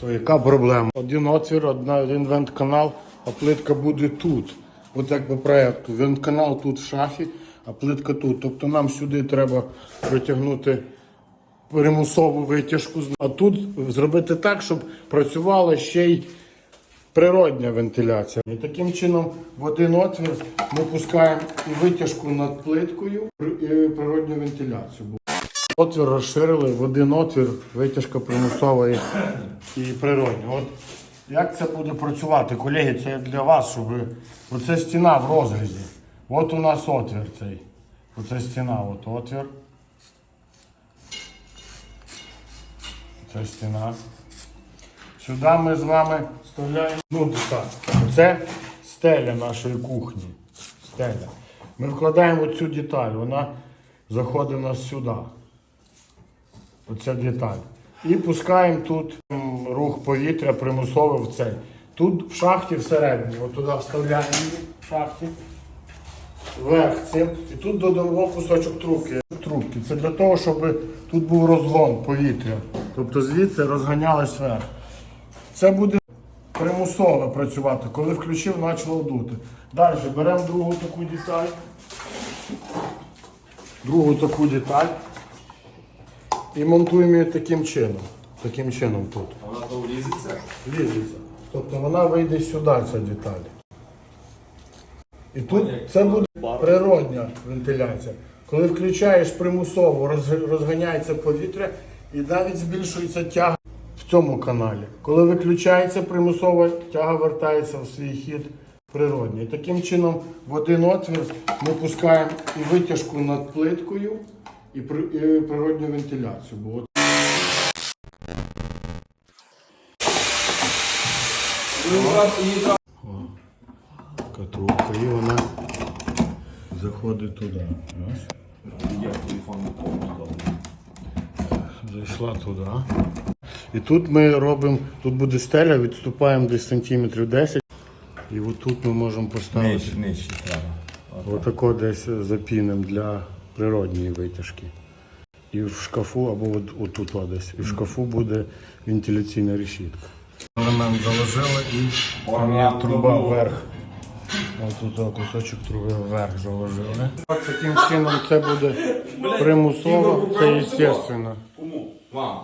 То яка проблема? Один отвір, одна, один вент-канал, а плитка буде тут. От як по проєкту. Вент-канал тут в шафі, а плитка тут. Тобто нам сюди треба притягнути примусову витяжку. А тут зробити так, щоб працювала ще й природня вентиляція. І таким чином в один отвір ми пускаємо і витяжку над плиткою, і природню вентиляцію. Отвір розширили в один отвір, витяжка примусова і, і природня. От як це буде працювати, колеги, це для вас, щоб. Оце стіна в розрізі. От у нас отвір цей. Оце стіна, от отвір. Це стіна. Сюди ми з вами вставляємо. Ну, так. Це стеля нашої кухні. Стеля. Ми вкладаємо цю деталь, вона заходить у нас сюди. Оця деталь. І пускаємо тут рух повітря примусово в. Тут в шахті всередині, от туди вставляємо її в шахті. Вверх цим. І тут додамо кусочок трубки. трубки. Це для того, щоб тут був розгон повітря. Тобто звідси розганялось вверх. Це буде примусово працювати. Коли включив, почало дути. Далі беремо другу таку деталь. Другу таку деталь. І монтуємо її таким чином. Таким чином тут. Вона то влізеться. Лізеться. Тобто вона вийде сюди, ця деталь. І тут це буде природня вентиляція. Коли включаєш примусово, розганяється повітря і навіть збільшується тяга в цьому каналі. Коли виключається примусова, тяга вертається в свій хід природній. Таким чином, в один отвір ми пускаємо і витяжку над плиткою, і природню вентиляцію. Трубка, і вона заходить туди. Раз. Зайшла туди. І тут ми робимо, тут буде стеля, відступаємо десь сантиметрів 10. І отут ми можемо поставити. Нижче, нижче треба. Отако десь запінем для природньої витяжки. І в шкафу, або от, отут десь. І в шкафу буде вентиляційна решітка. Елемент заложили і там є труба вверх. Ось тут кусочок труби вверх заложили. Так, таким чином це буде примусово, це естественно. Кому? Вам.